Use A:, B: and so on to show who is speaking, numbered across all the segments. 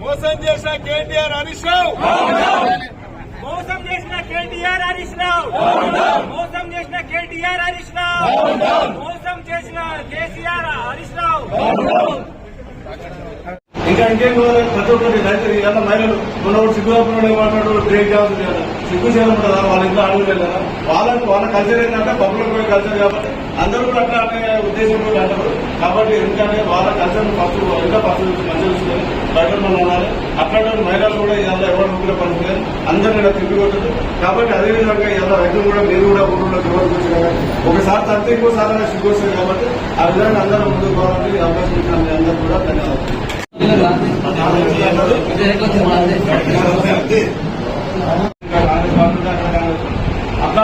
A: మోసం చేసిన కేటీఆర్ హరీష్ రావు.
B: మోసం చేసిన కేటీఆర్ హరీష్ రావు. మోసం చేసిన కేటీఆర్ హరీష్ రావు. మోసం చేసిన కేసీఆర్ హరీష్ రావు.
C: ఇంకా ఇంకేం కావాలి? ప్రతి ఒక్కటి రైతు ఇలా మహిళలు మన ఒకటి మాట్లాడు బ్రేక్ జాబ్స్ కదా సిగ్గు చేయడం ఉంటుందా వాళ్ళ ఇంట్లో అడుగు వెళ్ళారా వాళ్ళకు వాళ్ళ కల్చర్ ఏంటంటే పబ్లిక్ కల్చర్ కాబట్టి అందరూ కూడా అట్లా అనే ఉద్దేశం కూడా అంటారు కాబట్టి ఎందుకంటే వాళ్ళ కల్చర్ ఫస్ట్ ఇంకా ఫస్ట్ మంచిగా చూసుకొని బయట మనం ఉండాలి అట్లాంటి మహిళలు కూడా ఇలా ఎవరు ముగ్గురు పనిచేయాలి అందరూ ఇలా తిరిగి కొట్టదు కాబట్టి అదే విధంగా ఇలా రైతులు కూడా మీరు కూడా ఊళ్ళో ఎవరు చూసి ఒకసారి తగ్గితే ఇంకోసారి సిగ్గు వస్తుంది కాబట్టి ఆ విధంగా అందరూ ముందుకు పోవాలని అవకాశం ఇచ్చిన మీ అందరూ కూడా ధన్యవాదాలు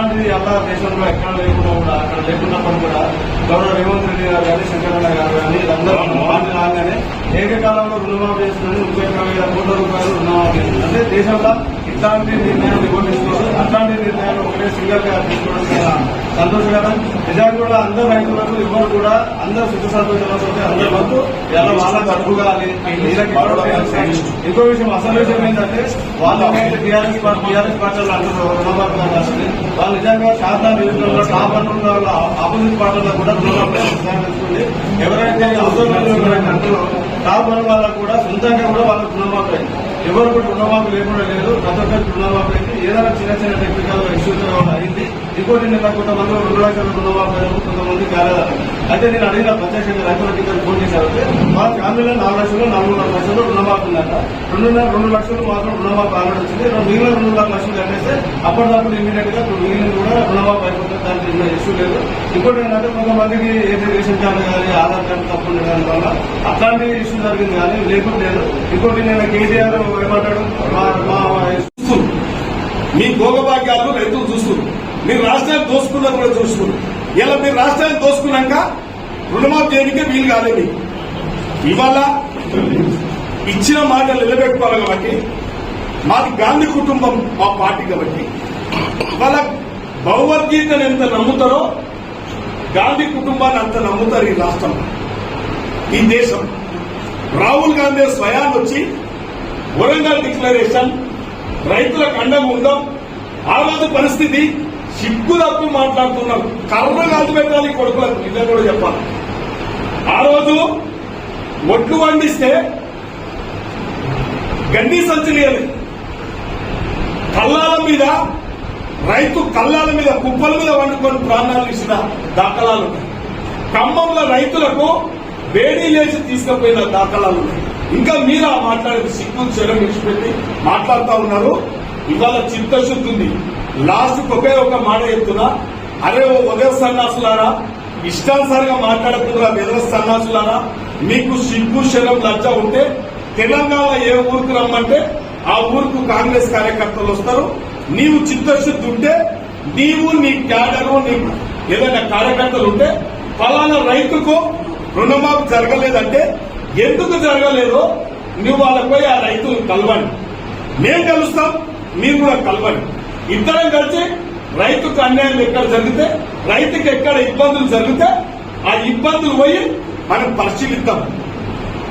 C: అట్లాంటిది అలా దేశంలో ఎక్కడ లేకుండా కూడా అక్కడ లేకున్నప్పుడు కూడా గౌరవ రేవంత్ రెడ్డి గారు కానీ శంకరన్న గారు కానీ వీళ్ళందరూ పార్టీ రాగానే ఏకకాలంలో రుణమాఫీ చేస్తుందని ముప్పై ఒక్క వేల కోట్ల రూపాయలు రుణమాఫీ చేస్తుంది అంటే దేశంలో ఇట్లాంటి నిర్ణయాలు ఎవరు తీసుకోవాలి అట్లాంటి నిర్ణయాలు ఒకటే సింగర్గా తీసుకోవడం చాలా సంతోషకరం. నిజానికి కూడా అందరు రైతులకు ఇవ్వరు కూడా అందరు సుఖ సంతోషాలతో అందరి వద్దు ఎలా వాళ్ళకు అడుగుగాలి వీళ్ళకి గౌరవం ఇంకో విషయం అసలు విషయం ఏంటంటే వాళ్ళు టీఆర్ఎస్ పార్టీ టీఆర్ఎస్ పార్టీలు అంటున్నారు రుణమాఫీ రాష్ట్రాన్ని వాళ్ళు నిజంగా శారదా నియోజకవర్గంలో టాప్ అంటున్న ఆపోజిట్ పార్టీలో కూడా రుణమాఫీ ఎవరైతే అవసరం ఎవరైతే టాప్ ఉన్న వాళ్ళకు కూడా సొంతంగా కూడా వాళ్ళకు రుణమాఫీ ఎవరు కూడా రుణమాఫీ లేకుండా లేదు ప్రతి ఒక్కరికి రుణమాఫీ అయితే ఏదైనా చిన్న చిన్న టెక్నికల్ ఇష్యూస్ అయింది. ఇంకోటి నిన్న కొంతమంది రెండు లక్షల రుణమాఫీ కొంతమంది కాలేదు అయితే నేను అడిగిన ప్రత్యక్షంగా రైతులకి ఇక్కడ ఫోన్ చేశారంటే మా ఫ్యామిలీలో నాలుగు లక్షలు నాలుగున్నర లక్షలు రుణమాఫీ ఉందట రెండున్నర రెండు లక్షలు మాత్రం రుణమాఫీ ఆల్రెడీ వచ్చింది. రెండు మిగిలిన రెండున్నర లక్షలు కట్టేస్తే అప్పటిదాకా ఇమీడియట్గా మిగిలిన కూడా రుణమాఫీ అయిపోతుంది. దానికి చిన్న ఇష్యూ లేదు. ఇంకోటి ఏంటంటే కొంతమందికి ఏది రేషన్ కార్డు కానీ ఆధార్ కార్డు తప్పు ఉండడం వల్ల అట్లాంటి ఇష్యూ జరిగింది కానీ లేకుండా లేదు. ఇంకోటి నేను కేటీఆర్ ఏమంటాడు మా
A: చూస్తున్నారు మీ భోగభాగ్యాలు రైతులు చూస్తున్నారు. మీరు రాష్ట్రాన్ని దోసుకున్నది కూడా చూస్తున్నారు. ఇలా మీరు రాష్ట్రాన్ని దోసుకున్నాక రుణమాఫీ చేయడానికి వీలు కాలేదు ఇవాళ ఇచ్చిన మాటలు నిలబెట్టుకోవాలి కాబట్టి మాది గాంధీ కుటుంబం మా పార్టీ కాబట్టి. వాళ్ళ భగవద్గీతను ఎంత నమ్ముతారో గాంధీ కుటుంబాన్ని అంత నమ్ముతారు ఈ రాష్ట్రం. ఈ దేశం. రాహుల్ గాంధీ స్వయాన్ని వచ్చి వరంగల్ డిక్లరేషన్ రైతులకు అండగా ఉండం ఆ రోజు పరిస్థితి సిగ్గు తప్పి మాట్లాడుతున్నారు కర్ర కాదు పెట్టాలి కొడుకులకు. నిజం కూడా చెప్పాలి. ఆ రోజు ఒడ్లు వండిస్తే గడ్డి సంచలియాలి కల్లాల మీద రైతు కల్లాల మీద కుప్పల మీద వండుకొని ప్రాణాలు ఇచ్చిన దాఖలాలు ఉన్నాయి. ఖమ్మంలో రైతులకు వేడి లేచి తీసుకుపోయిన దాఖలాలు ఉన్నాయి. ఇంకా మీరు ఆ మాట్లాడేది సిగ్గు చెరం విడిచిపెట్టి మాట్లాడుతూ ఉన్నారు. ఇవాళ చిత్తశుద్ధి ఉంది. లాస్ట్ ఒకే ఒక మాట చెప్తున్నా. అరే ఓ ఉదయ సన్నాసులారా ఇష్టానుసారంగా మాట్లాడకుండా విధవ సన్నాసులారా మీకు సిగ్గు శరం లజ్జ ఉంటే తెలంగాణ ఏ ఊరికి రమ్మంటే ఆ ఊరుకు కాంగ్రెస్ కార్యకర్తలు వస్తారు. నీవు చిత్తశుద్ధి ఉంటే నీవు నీ క్యాడరు నీ ఏదైనా కార్యకర్తలు ఉంటే ఫలానా రైతుకు రుణమాఫీ జరగలేదంటే ఎందుకు జరగలేదో నువ్వు వాళ్ళకి పోయి ఆ రైతులు కలవండి. మేము కలుస్తాం మీరు కూడా కలవండి. ఇద్దరం కలిసి రైతుకు అన్యాయం ఎక్కడ జరిగితే రైతుకు ఎక్కడ ఇబ్బందులు జరిగితే ఆ ఇబ్బందులు పోయి మనం పరిశీలిద్దాం.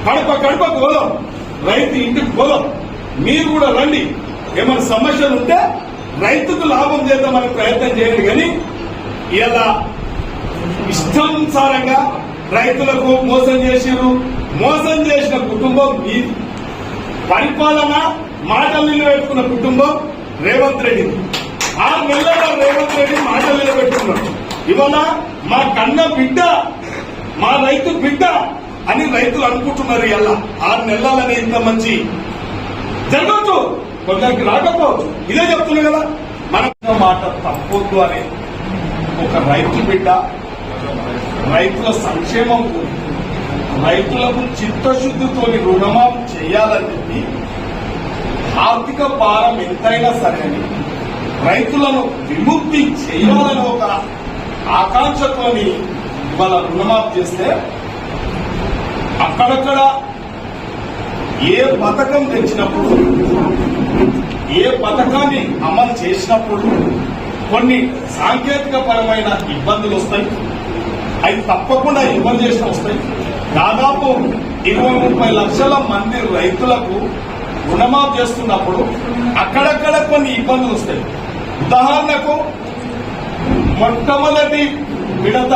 A: కడప కడప పోదాం. రైతు ఇంటికి పోదాం మీరు కూడా రండి. ఏమైనా సమస్యలు ఉంటే రైతుకు లాభం చేద్దామని ప్రయత్నం చేయండి కానీ ఇలా ఇష్టానుసారంగా రైతులకు మోసం చేసిరు మోసం చేసిన కుటుంబం మీ పరిపాలన మాటలు నిలబెట్టుకున్న కుటుంబం రేవంత్ రెడ్డి. ఆరు నెలల రేవంత్ రెడ్డి మాటలు నిలబెట్టుకున్నాడు. ఇవాళ మా కన్న బిడ్డ మా రైతు బిడ్డ అని రైతులు అనుకుంటున్నారు ఎలా ఆరు నెలలని ఇంత మంచి జరగచ్చు కొందరికి రాకపోవచ్చు. ఇదే చెప్తున్నా కదా. మన మాట తప్పొద్దు అని ఒక రైతు బిడ్డ రైతుల సంక్షేమం రైతులకు చిత్తశుద్ధితో రుణమాఫీ చేయాలని చెప్పి ఆర్థిక భారం ఎంతైనా సరే రైతులను విముక్తి చేయాలని ఒక ఆకాంక్షతోని ఇవాళ రుణమాఫీ చేస్తే అక్కడక్కడ ఏ పథకం తెచ్చినప్పుడు ఏ పథకాన్ని అమలు చేసినప్పుడు కొన్ని సాంకేతిక పరమైన ఇబ్బందులు వస్తాయి. అవి తప్పకుండా ఇబ్బంది చేసిన వస్తాయి. దాదాపు ఇరవై ముప్పై లక్షల మంది రైతులకు రుణమాఫ్ చేస్తున్నప్పుడు అక్కడక్కడ కొన్ని ఇబ్బందులు వస్తాయి. ఉదాహరణకు మొట్టమొదటి విడత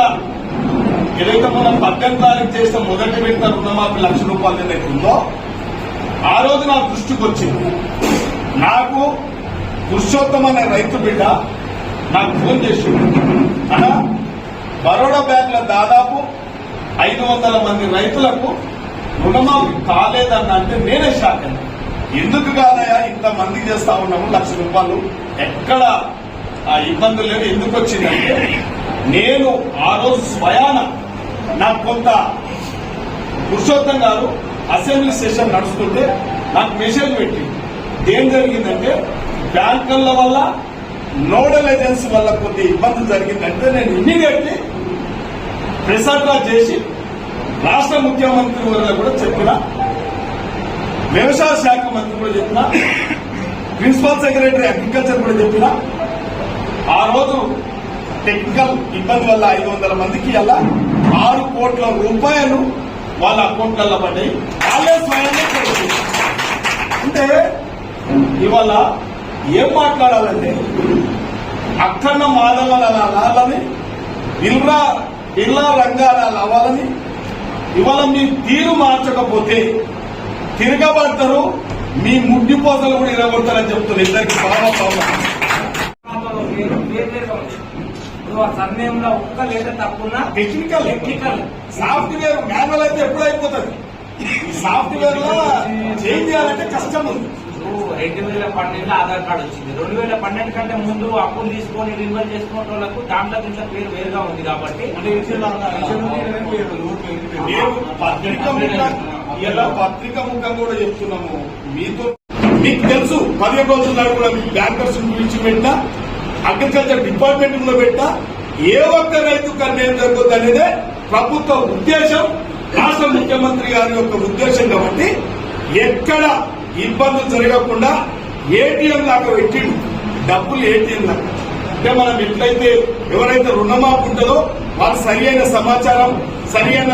A: ఏదైతే మనం పద్దెనిమిది తారీఖు చేసిన మొదటి విడత రుణమాఫీ లక్ష రూపాయలు ఏదైతే ఉందో ఆ రోజు నా దృష్టికి వచ్చింది. నాకు పురుషోత్తం అనే రైతు బిడ్డ నాకు ఫోన్ చేసిండు. అలా బరోడా బ్యాంక్లో దాదాపు ఐదు వందల మంది రైతులకు రుణమాఫీ కాలేదన్న అంటే నేనే షాక్ అయ్యాను ఎందుకు కాదయా ఇంత చేస్తా ఉన్నాము లక్ష రూపాయలు ఎక్కడ ఆ ఇబ్బందులు లేదు ఎందుకు వచ్చిందంటే నేను ఆ రోజు స్వయాన నాకు కొంత పురుషోత్తం గారు అసెంబ్లీ సెషన్ నడుస్తుంటే నాకు మెసేజ్ పెట్టి ఏం జరిగిందంటే బ్యాంకుల వల్ల నోడల్ ఏజెన్సీ వల్ల కొద్ది ఇబ్బంది జరిగిందంటే నేను ఇమీడియట్లీ ప్రెసర్లా చేసి రాష్ట్ర ముఖ్యమంత్రి వారికి కూడా చెప్పిన వ్యవసాయ శాఖ మంత్రి కూడా చెప్పిన ప్రిన్సిపల్ సెక్రటరీ అగ్రికల్చర్ కూడా చెప్పిన ఆ రోజు టెక్నికల్ ఇబ్బంది వల్ల ఐదు వందల మందికి అలా ఆరు కోట్ల రూపాయలు వాళ్ళ అకౌంట్లలో పడ్డాయి. వాళ్ళే స్వయంగా అంటే ఇవాళ ఏం మాట్లాడాలంటే అక్కన్న మాదల అనాలని ఇల్లా బిల్లా రంగారాలు అవ్వాలని ఇవాళ మీ తీరు మార్చకపోతే తిరగబడతారు మీ ముడ్డి పోతలు కూడా ఇరగొడతారని చెప్తున్నారు. ఇద్దరికి బాగా బాగా
B: ఇప్పుడు ఆ సర్నేమ్లో ఒక్క లేదా తప్పున్నా
A: టెక్నికల్
B: టెక్నికల్
A: సాఫ్ట్వేర్ మాన్యువల్ అయితే ఎప్పుడు అయిపోతుంది? ఈ సాఫ్ట్వేర్లో చేంజ్ చేయాలంటే కష్టం ఉంది.
B: రెండు వేల పన్నెండులో ఆధార్ కార్డు వచ్చింది. రెండు వేల పన్నెండు కంటే ముందు అప్పులు తీసుకొని రిన్యూవల్ చేసుకున్న వాళ్ళకు దాంట్లో దీంట్లో పేరు వేరుగా ఉంది కాబట్టి
A: ఇలా పత్రిక ముఖం కూడా చెప్తున్నాము. మీతో మీకు తెలుసు పదిహేను రోజుల కూడా బ్యాంకర్స్ పిలిచి పెట్టినా అగ్రికల్చర్ డిపార్ట్మెంట్లో పెట్టినా ఏ ఒక్క రైతు కన్నేం జరుగుతుంది అనేదే ప్రభుత్వ ఉద్దేశం రాష్ట్ర ముఖ్యమంత్రి గారి యొక్క ఉద్దేశం కాబట్టి ఎక్కడ ఇబ్బందులు జరగకుండా ఏటీఎం దాకా పెట్టిండు. డబ్బులు ఏటీఎం దాకా. అంటే మనం ఎట్లయితే ఎవరైతే రుణమాపు ఉంటుందో వాళ్ళు సరి అయిన సమాచారం సరి అయిన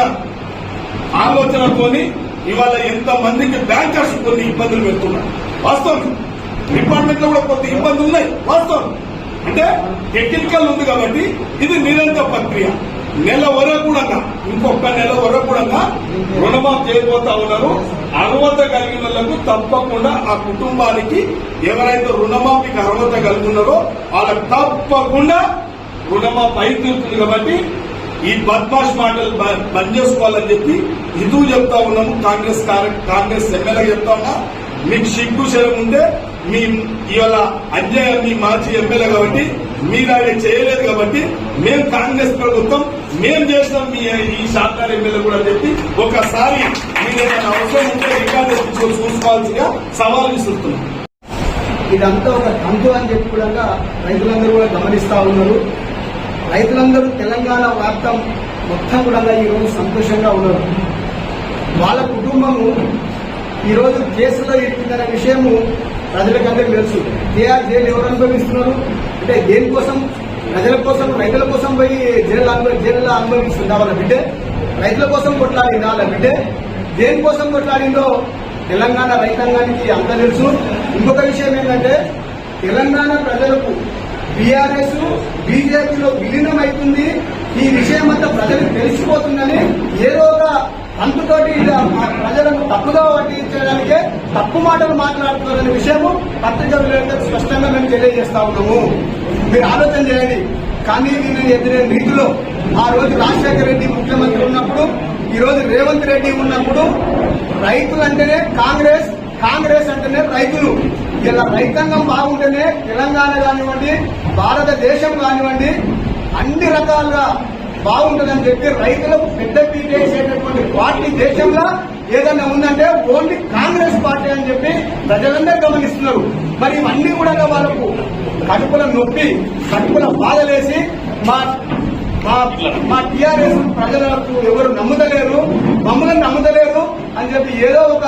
A: ఆలోచనతోని ఇవాళ ఎంత మందికి బ్యాంకర్స్ కొన్ని ఇబ్బందులు పెడుతున్నారు. వాస్తవం. డిపార్ట్మెంట్లో కూడా కొంత ఇబ్బందులు ఉన్నాయి. వాస్తవం. అంటే టెక్నికల్ ఉంది కాబట్టి ఇది నిరంతర ప్రక్రియ. నెల వరకు కూడా ఇంకొక నెల వరకు కూడా రుణమాఫీ చేయబోతా ఉన్నారు. అర్హత కలిగిన వాళ్ళకు తప్పకుండా ఆ కుటుంబానికి ఎవరైతే రుణమాఫీకి అర్హత కలిగి ఉన్నారో వాళ్ళకు తప్పకుండా రుణమాఫీ అయితుంది కాబట్టి ఈ బద్మాష్ మాటలు బంద్ చేసుకోవాలని చెప్పి హిందువు చెప్తా ఉన్నాము. కాంగ్రెస్ కాంగ్రెస్ ఎమ్మెల్యే చెప్తా ఉన్నా. మీకు సిగ్గు శరం ఉంటే మీ ఇవాళ అన్యాయం మీ మాజీ ఎమ్మెల్యే కాబట్టి మీరు ఆయన చేయలేదు కాబట్టి మేము కాంగ్రెస్ ప్రభుత్వం మేము చేస్తాం మీ ఈ శాఖాల ఎమ్మెల్యే కూడా చెప్పి ఒకసారి మీరు ఏదైనా అవసరం ఉంటే రికార్డు తెచ్చుకొని చూసుకోవాల్సిగా సవాల్ విసురుతున్నాం
D: ఇదంతా ఒక తంతు అని చెప్పి కూడా రైతులందరూ కూడా గమనిస్తా ఉన్నారు. రైతులందరూ తెలంగాణ వ్యాప్తం మొత్తం కూడా ఈరోజు సంతోషంగా ఉన్నారు. వాళ్ళ కుటుంబము ఈరోజు కేసులో ఇరికిందనే విషయము ప్రజలకందరికీ తెలుసు. కేఆర్ జైలు ఎవరు అనుభవిస్తున్నారు? అంటే దేనికోసం ప్రజల కోసం రైతుల కోసం పోయి జైలు అనుభవి జైల్లో అనుభవిస్తుందా వాళ్ళ బిడ్డే? రైతుల కోసం కొట్లాడిందా వాళ్ళ బిడ్డే? దేనికోసం కొట్లాడిందో? తెలంగాణ రైతాంగానికి అంత తెలుసు. ఇంకొక విషయం ఏంటంటే తెలంగాణ ప్రజలకు బీఆర్ఎస్ బీజేపీలో విలీనం అవుతుంది ఈ విషయం అంతా ప్రజలకు తెలిసిపోతుందని ఏదో ఒక అంతుతోటి ఇలా ప్రజలను తప్పుగా వడ్డించడానికే తప్పు మాటలు మాట్లాడుతున్నారనే విషయము పత్రికలు స్పష్టంగా మేము తెలియజేస్తా ఉన్నాము. మీరు ఆలోచన చేయండి. కానీ దీనిని ఎదురే నీటిలో ఆ రోజు రాజశేఖర రెడ్డి ముఖ్యమంత్రి ఉన్నప్పుడు ఈ రోజు రేవంత్ రెడ్డి ఉన్నప్పుడు రైతులు అంటేనే కాంగ్రెస్ కాంగ్రెస్ అంటేనే రైతులు. ఇలా రైతాంగం బాగుంటేనే తెలంగాణ కానివ్వండి భారతదేశం కానివ్వండి అన్ని రకాలుగా బాగుంటుందని చెప్పి రైతులకు పెద్ద పీట వేసేటటువంటి పార్టీ దేశంలో ఏదైనా ఉందంటే ఓన్లీ కాంగ్రెస్ పార్టీ అని చెప్పి ప్రజలందరూ గమనిస్తున్నారు. మరి ఇవన్నీ కూడా వాళ్ళకు కడుపుల నొప్పి కడుపుల బాధలేసి మా మా మా టీఆర్ఎస్ ప్రజలకు ఎవరు నమ్ముతలేరు మమ్మల్ని నమ్ముతలేరు అని చెప్పి ఏదో ఒక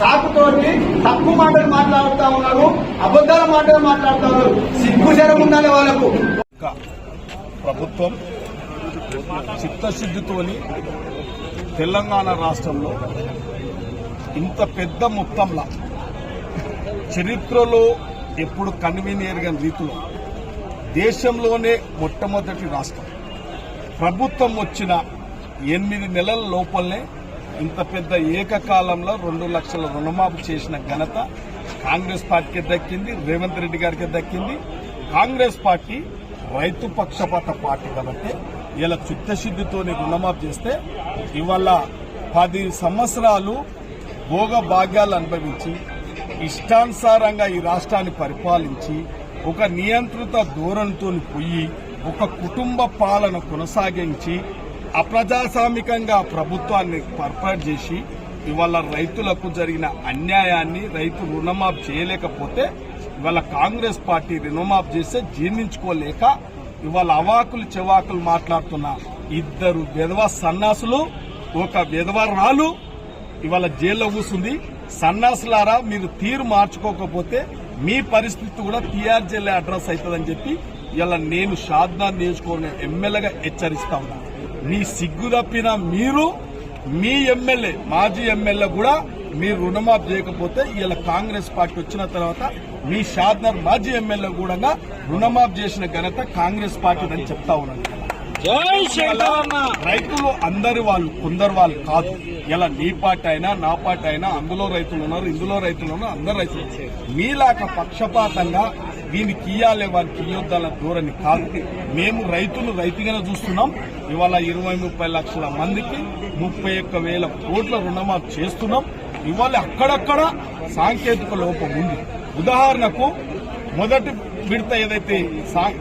D: సాకుతోటి తక్కువ మాటలు మాట్లాడుతూ ఉన్నారు అబద్ధాల మాటలు మాట్లాడుతూ ఉన్నారు. సిగ్గుశరం ఉండాలి వాళ్ళకు.
A: ప్రభుత్వం చిత్తశుద్ధితోని తెలంగాణ రాష్ట్రంలో ఇంత పెద్ద మొత్తంలో చరిత్రలో ఎప్పుడు కన్వీనియర్ రీతిలో దేశంలోనే మొట్టమొదటి రాష్ట్రం. ప్రభుత్వం వచ్చిన ఎనిమిది నెలల లోపలనే ఇంత పెద్ద ఏకకాలంలో రెండు లక్షల రుణమాఫీ చేసిన ఘనత కాంగ్రెస్ పార్టీకి దక్కింది రేవంత్ రెడ్డి గారికి దక్కింది. కాంగ్రెస్ పార్టీ రైతు పక్షపాత పార్టీ కాబట్టి ఇలా చిత్తశుద్ధితోని రుణమాఫీ చేస్తే ఇవాళ పది సంవత్సరాలు భోగ భాగ్యాలు అనుభవించి ఇష్టానుసారంగా ఈ రాష్ట్రాన్ని పరిపాలించి ఒక నియంత్రిత ధోరణితో పోయి ఒక కుటుంబ పాలన కొనసాగించి అప్రజాస్వామికంగా ప్రభుత్వాన్ని పర్పాటు చేసి ఇవాళ రైతులకు జరిగిన అన్యాయాన్ని రైతు రుణమాఫ్ చేయలేకపోతే ఇవాళ కాంగ్రెస్ పార్టీ రుణమాఫ్ చేస్తే జీర్ణించుకోలేక ఇవాళ అవాకులు చెవాకులు మాట్లాడుతున్న ఇద్దరు విధవ సన్నాసులు ఒక విధవరాలు ఇవాళ జైల్లో కూసుంది. సన్నాసులారా మీరు తీరు మార్చుకోకపోతే మీ పరిస్థితి కూడా టీఆర్ జైల్లో అడ్రస్ అవుతుందని చెప్పి ఇలా నేను షాద్నా నియోజకవర్గం ఎమ్మెల్యేగా హెచ్చరిస్తా ఉన్నా. మీ సిగ్గు తప్పిన మీరు మీ ఎమ్మెల్యే మాజీ ఎమ్మెల్యే కూడా మీరు రుణమాఫ్ చేయకపోతే ఇలా కాంగ్రెస్ పార్టీ వచ్చిన తర్వాత మీ షాద్నర్ మాజీ ఎమ్మెల్యే కూడా రుణమాఫీ చేసిన ఘనత కాంగ్రెస్ పార్టీ అని చెప్తా ఉన్నాను. రైతులు అందరి వాళ్ళు కొందరు వాళ్ళు కాదు. ఇలా నీ పార్టీ అయినా నా పార్టీ అయినా అందులో రైతులు ఉన్నారు ఇందులో రైతులు ఉన్నారు అందరు రైతులు మీలాక పక్షపాతంగా దీనికి ఇయ్యాలే వారికి ఇయ్యొద్దాల ధోరణి కాదు. మేము రైతులు రైతుగానే చూస్తున్నాం. ఇవాళ ఇరవై ముప్పై లక్షల మందికి ముప్పై ఒక్క వేల కోట్ల రుణమాఫీ చేస్తున్నాం. ఇవాళ అక్కడక్కడ సాంకేతిక లోపం ఉంది. ఉదాహరణకు మొదటి విడత ఏదైతే సా-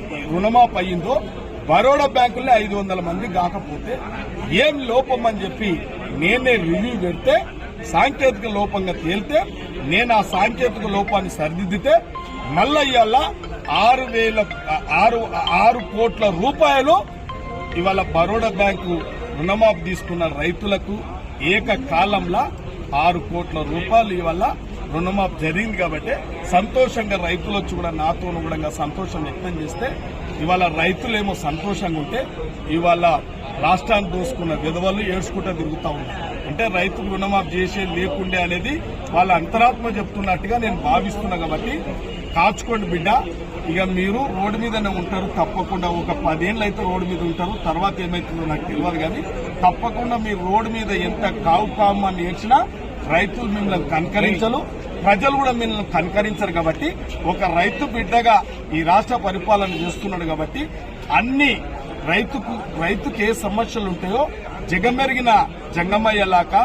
A: అయ్యిందో బరోడా బ్యాంకుల్లో ఐదు వందల మంది కాకపోతే ఏం లోపం అని చెప్పి నేనే రివ్యూ పెడితే సాంకేతిక లోపంగా తేలితే నేను ఆ సాంకేతిక లోపాన్ని సరిదిద్దితే మళ్ళా ఆరు వేల ఆరు ఆరు కోట్ల రూపాయలు ఇవాళ బరోడా బ్యాంకు రుణమాఫీ తీసుకున్న రైతులకు ఏకకాలంలో ఆరు కోట్ల రూపాయలు ఇవాళ రుణమాఫీ జరిగింది కాబట్టి సంతోషంగా రైతులు వచ్చి కూడా నాతో కూడా సంతోషం వ్యక్తం చేస్తే ఇవాళ రైతులేమో సంతోషంగా ఉంటే ఇవాళ రాష్ట్రాన్ని దోసుకున్న విధవలు ఏడ్చుకుంటూ తిరుగుతా ఉన్నారు. అంటే రైతులు రుణమాఫీ చేసే లేకుండే అనేది వాళ్ళ అంతరాత్మ చెప్తున్నట్టుగా నేను భావిస్తున్నా కాబట్టి కాచుకోండి బిడ్డ. ఇక మీరు రోడ్డు మీదనే ఉంటారు తప్పకుండా ఒక పదేళ్ళు అయితే రోడ్డు మీద ఉంటారు తర్వాత ఏమైతుందో నాకు తెలియదు కానీ తప్పకుండా మీరు రోడ్డు మీద ఎంత కావు కావు అని ఏడ్చినా రైతులు మిమ్మల్ని కనకరించలు ప్రజలు కూడా మిమ్మల్ని కనకరించరు కాబట్టి ఒక రైతు బిడ్డగా ఈ రాష్ట్ర పరిపాలన చేస్తున్నాడు కాబట్టి అన్ని రైతుకు రైతుకు ఏ సమస్యలు ఉంటాయో జగమెరిగిన జంగమయ్యేలాగా